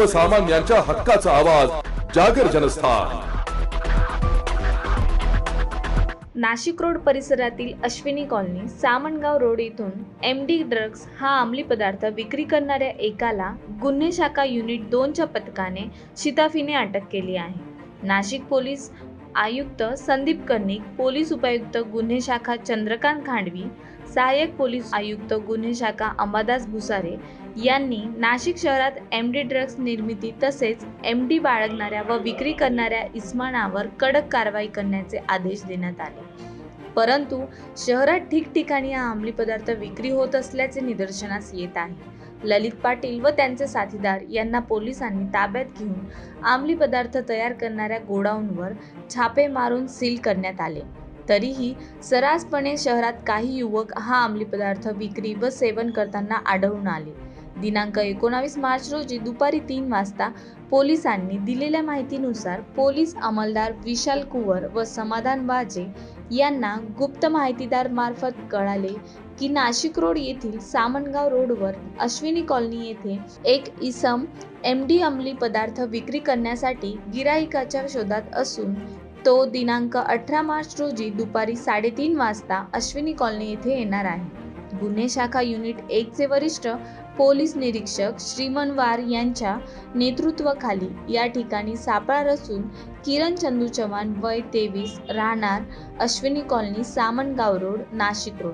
सर्वसामान्यांच्या हक्काचा आवाज जागर जनस्थान. नाशिक रोड परिसरातील अश्विनी कॉलनी सामनगाव रोड येथून एम डी ड्रग्ज हा अंमली पदार्थ विक्री करणाऱ्या एकाला गुन्हे शाखा युनिट दोनच्या पथकाने शिताफीने अटक केली आहे. नाशिक पोलीस आयुक्त संदीप कर्णिक पोलीस उपायुक्त गुन्हे शाखा चंद्रकांत खांडवी सहाय्यक पोलीस आयुक्त गुन्हे शाखा अंबादास भुसारे यांनी नाशिक शहरात एम डी ड्रग्ज निर्मिती तसेच एम डी बाळगणाऱ्या व विक्री करणाऱ्या इस्मानावर कडक कारवाई करण्याचे आदेश देण्यात आले. परंतु शहरात ठिकठिकाणी हा अंमली पदार्थ विक्री होत असल्याचे निदर्शनास येत आहे. ललित पाटील व त्यांचे साथीदार यांना पोलिसांनी ताब्यात घेऊन आमली पदार्थ तयार करणाऱ्या गोडाऊनवर छापे मारून सील करण्यात आले. तरीही सर्रासपणे शहरात काही युवक हा अंमली पदार्थ विक्री व सेवन करताना आढळून आले. दिनांक एकोणावीस मार्च रोजी दुपारी तीन वाजता पोलिसांनी दिलेल्या माहितीनुसार पोलीस अंमलदार विशाल कुवर व समाधान वाजे यांना गुप्त माहितीदार मार्फत कळाले की नाशिक रोड येथील सामनगाव रोडवर अश्विनी कॉलनी येथे एक इसम एम डी अंमली पदार्थ विक्री करण्यासाठी गिराईकाच्या शोधात असून तो दिनांक अठरा मार्च रोजी दुपारी साडेतीन वाजता अश्विनी कॉलनी येथे येणार आहे. गुन्हे शाखा युनिट एकचे वरिष्ठ पोलीस निरीक्षक श्रीमन वार यांच्या नेतृत्वाखाली या ठिकाणी सापळा रचून किरण चंदू चव्हाण वय तेवीस राहणार Ashwini colony Samangaon road Nashik road.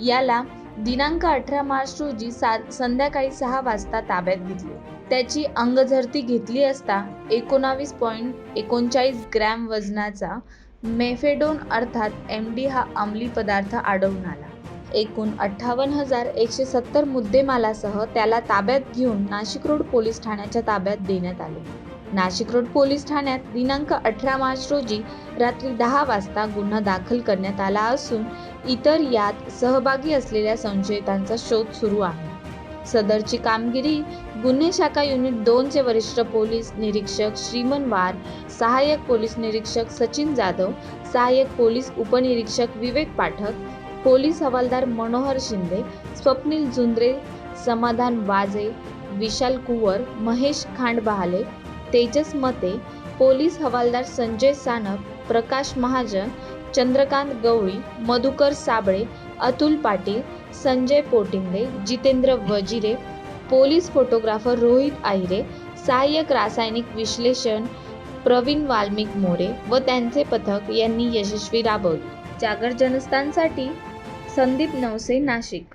याला दिनांक अठरा मार्च रोजी सा संध्याकाळी सहा वाजता ताब्यात घेतले. त्याची अंगझरती घेतली असता एकोणावीस पॉईंट एकोणचाळीस ग्रॅम वजनाचा मेफेडोन अर्थात एम डी हा अंमली पदार्थ आढळून आला. एकूण अठ्ठावन्न हजार एकशे सत्तर मुद्देमालासह त्याला ताब्यात घेऊन नाशिक रोड पोलीस ठाण्याच्या ताब्यात देण्यात आले. नाशिक रोड पोलीस ठाण्यात दिनांक अठरा मार्च रोजी रात्री दहा वाजता गुन्हा दाखल करण्यात आला असून इतर यात सहभागी असलेल्या संशयितांचा शोध सुरू आहे. सदरची कामगिरी गुन्हे शाखा युनिट दोनचे वरिष्ठ पोलीस निरीक्षक श्रीमन वार सहाय्यक पोलीस निरीक्षक सचिन जाधव सहाय्यक पोलीस उपनिरीक्षक विवेक पाठक पोलीस हवालदार मनोहर शिंदे स्वप्नील झुंद्रे समाधान वाजे विशाल कुवर महेश खांडबहाले तेजस मते पोलीस हवालदार संजय सानप प्रकाश महाजन चंद्रकांत गवळी मधुकर साबळे अतुल पाटील संजय पोटिंगे जितेंद्र वजिरे पोलीस फोटोग्राफर रोहित आहिरे सहाय्यक रासायनिक विश्लेषण प्रवीण वाल्मिक मोरे व त्यांचे पथक यांनी यशस्वी राबवले. जागर जनस्थानसाठी संदीप नवसे नाशिक.